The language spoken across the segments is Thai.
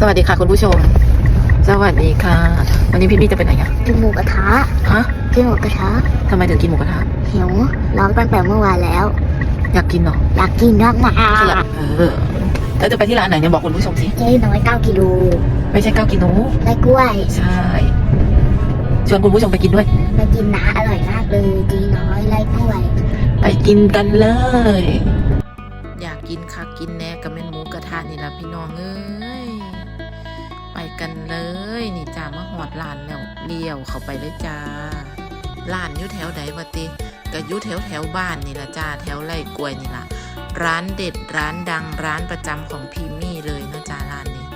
สวัสดีค่ะคุณผู้ชม สวัสดีค่ะ วันนี้พี่บี้จะไปไหนอะกินหมูกระทะฮะกินหมูกระทะทำไมถึงกินหมูกระทะหิวร้องตั้งแต่เมื่อวานแล้ว อยากกินเหรออยากกินนักหนาเออแล้วจะไปที่ร้านไหนเนี่ยบอกคุณผู้ชมสิเจ๊น้อยเก้ากิโลไม่ใช่เก้ากิโลได้กล้วยใช่ชวนคุณผู้ชมไปกินด้วยไปกินนะอร่อยมากเลยเจีน้อยไล่กล้วย ไปกินกันเลย อยากกินค่ะกินแน่กับแม่นหมูกระทะนี่ละพี่น้องเอ้ย ไปกันเลย นี่จ้ามาหอดร้านแล้วเลี้ยวเข้าไปเลยจ้าร้านอยู่แถวใดวะติก็อยู่แถวแถวบ้านนี่ละจ้าแถวไร่กล้วยนี่ละร้านเด็ดร้านดังร้านประจำของพีมี่เลยนะจ้าร้านนี้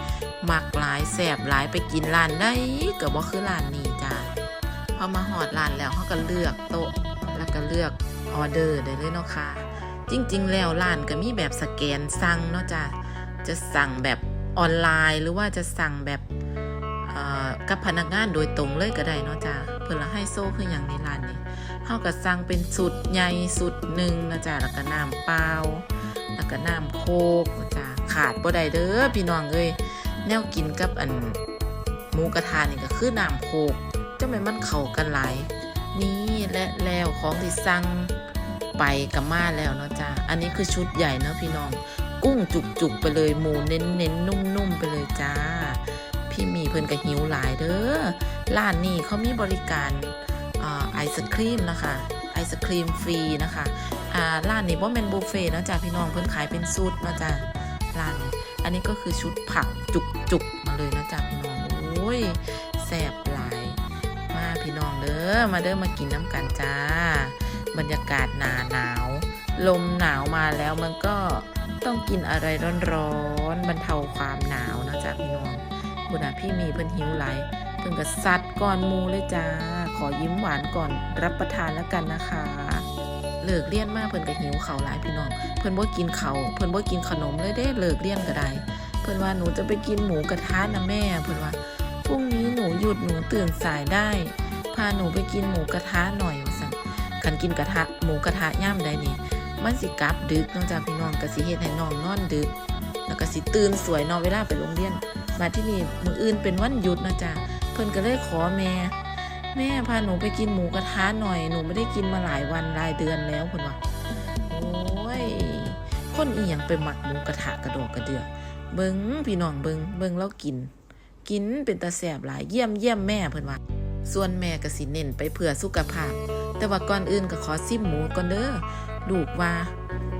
มักหลายแสบหลายไปกินร้านได้ก็บ่คือร้านนี้จ้าพอมาหอดร้านแล้วเขาก็เลือกโต๊ะแล้วก็เลือกออเดอร์ได้เลยเนาะค่ะจริง ๆ แล้วร้านก็มีแบบสแกนสั่งเนาะจ้ะจะสั่งแบบ ออนไลน์ หรือว่าจะสั่งแบบกับพนักงานโดยตรงเลยก็ได้เนาะจ้ะเพื่อละให้โซ่คืออย่างในร้านนี้เฮาก็สั่งเป็นสุดใหญ่สุดหนึ่งนะจ้ะแล้วก็น้ำเปล่าแล้วก็น้ำโคกนะจ้ะขาดบ่ได้เด้อพี่น้องเอ้ยแนวกินกับอันหมูกระทะนี่ก็คือน้ำโคกจะไม่มันเข้ากันหลายนี่และแล้วของที่สั่งไปกับมาแล้วเนาะจ้าอันนี้คือชุดใหญ่เนาะพี่น้อง กุ้งจุกๆไปเลยหมูเน้นๆนุ่มๆไปเลยจ้า พี่มีเพิ่นก็หิวหลายเด้อร้านนี้เขามีบริการอไอศครีมนะคะไอศครีมฟรีนะคะอ่าร้านนี้ว่าเป็นบุฟเฟ่ต์นะจ้าพี่น้องเพิ่นขายเป็นชุดเนะจ้าร้านนี้อันนี้ก็คือชุดผักจุกๆมาเลยนะจ้าพี่น้องโอ้ยแซ่บหลายมาพี่น้องเด้อมาเด้อมากินน้ำกันจ้า บรรยากาศหนาหนาว ลมหนาวมาแล้วมันก็ต้องกินอะไรร้อนๆบรรเทาความหนาวนะจ๊ะพี่น้องบุญาพี่มีเพิ่นหิวไหลเพิ่นก็ซัดก่อนมูเลยจ้า ขอยิ้มหวานก่อนรับประทานแล้วกันนะคะเลิกเลี่ยนมากเพิ่นก็หิวเขาหลายพี่น้อง เพิ่นบ่กินเขาเพิ่นบ่กินขนมเลยเด้เลิกเลี่ยนก็ได้ เพิ่นว่าหนูจะไปกินหมูกระทะนะแม่ เพิ่นว่าพรุ่งนี้หนูหยุดหนูตื่นสายได้ พาหนูไปกินหมูกระทะหน่อยว่าซั่นคันกินกระทะหมูกระทะย่ำใดนี่ มันสิกลับดึกนอกจากพี่น้องก็สิเฮ็ดให้น้องนอนดึก แล้วก็สิตื่นสวยนอนเวลาไปโรงเรียน มาที่นี่มื้ออื่นเป็นวันหยุดนะจ๊ะเพิ่นก็เลยขอแม่ แม่พาหนูไปกินหมูกระทะหน่อย หนูไม่ได้กินมาหลายวันหลายเดือนแล้วเพิ่นว่าโอ้ย คนอีหยังไปหมักหมูกระทะกระโดดกระเดือเบิงพี่น้องเบิงเบิงแล้วกิน กินเป็นตาแสบหลายเยี่ยมเยี่ยมแม่เพิ่นว่าส่วนแม่ก็สิเน้นไปเพื่อสุขภาพ แต่ว่าก่อนอื่นก็ขอซิมหมูก่อนเด้อ ลูกว่า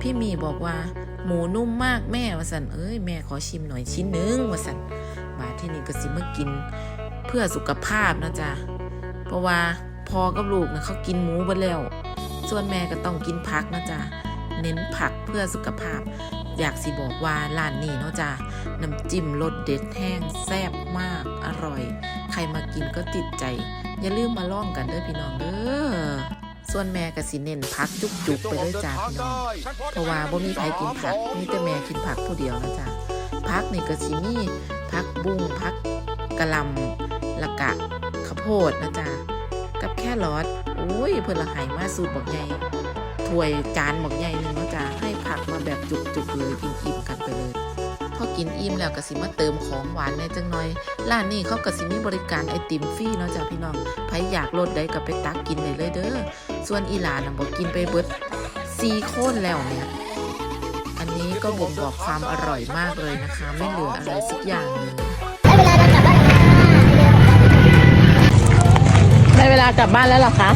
พี่มีบอกว่า หมูนุ่มมากแม่วาสันเอ้ยแม่ขอชิมหน่อยชิ้นหนึงว่าสันบาที่นี่ก็สิมากิน เพื่อสุขภาพนะจ๊ะเพราะว่าพอกับลูกนะเขากินหมูไปแล้ว ส่วนแม่ก็ต้องกินผักนะจ๊ะเน้นผักเพื่อสุขภาพ อยากสิบอกว่าร้านนี้เนาะจ๊ะน้ำจิ้มรสเด็ดแห้งแซ่บมากอร่อย ใครมากินก็ติดใจ อย่าลืมมาล่องกันเด้อพี่น้องเด้อ ส่วนแม่ก็สิเน้นพักจุกๆไปเลยจ้าพี่น้องเพราะว่าบ่มีใครกินผักมีแต่แม่กินผักผู้เดียวนะจ๊ะผักนี่ก็สิมีผักบุ้งผักกะหล่ำและกะข้าวโพดนะจ๊ะกับแค่รอทอุ้ยเพิ่นละไหมาสูตรบักใหญ่ถ้วยจานบักใหญ่หนึงเนาะจ๊ะให้ผักมาแบบจุกๆเลยอิ่มๆกันไปเลย พอกินอิ่มแล้วก็สิมาเติมของหวานแหน่จังหน่อย ร้านนี้เขาก็สิมีบริการไอติมฟรีเนาะจ้ะพี่น้องใครอยากลดได้ก็ไปตักกินได้เลยเด้อ ส่วนอีหลานน่ะบอกกินไปเบิดซีโคนแล้วเนี่ย อันนี้ก็บ่งบอกความอร่อยมากเลยนะคะ ไม่เหลืออะไรสักอย่างเลยได้เวลากลับบ้านแล้วได้เวลากลับบ้านแล้วหรอคะ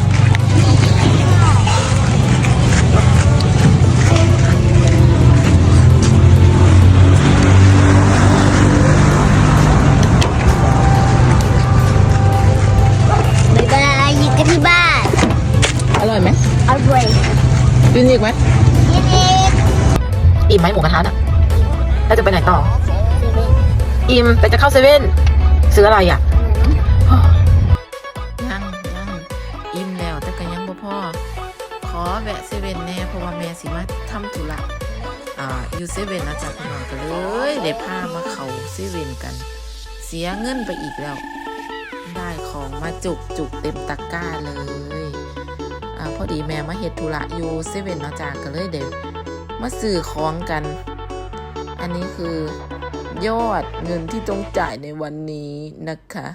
กินอีกไหมยินดีอิ่มไหมหมูกระทะน่ะแล้วจะไปไหนต่อ อิ่มแต่จะเข้าเซเว่นซื้ออะไรอะยังยังอิ่มแล้วแต่ก็ยังบ่พอขอแวะเซเว่นแน่เพราะว่าแม่สิมาทำธุระอ่าอยู่เซเว่นนะจ๊ะพี่น้องก็เลยได้พามาเขาเซเว่นกัน เสียเงินไปอีกแล้ว ได้ของมาจุกจุกเต็มตะกร้าเลยอ่า พอดีแม่มาเฮ็ดธุระอยู่เซเว่นเนาะจ๊ะก็เลยเดี๋ยวมาซื้อของกัน อันนี้คือยอดเงินที่ต้องจ่ายในวันนี้นะคะ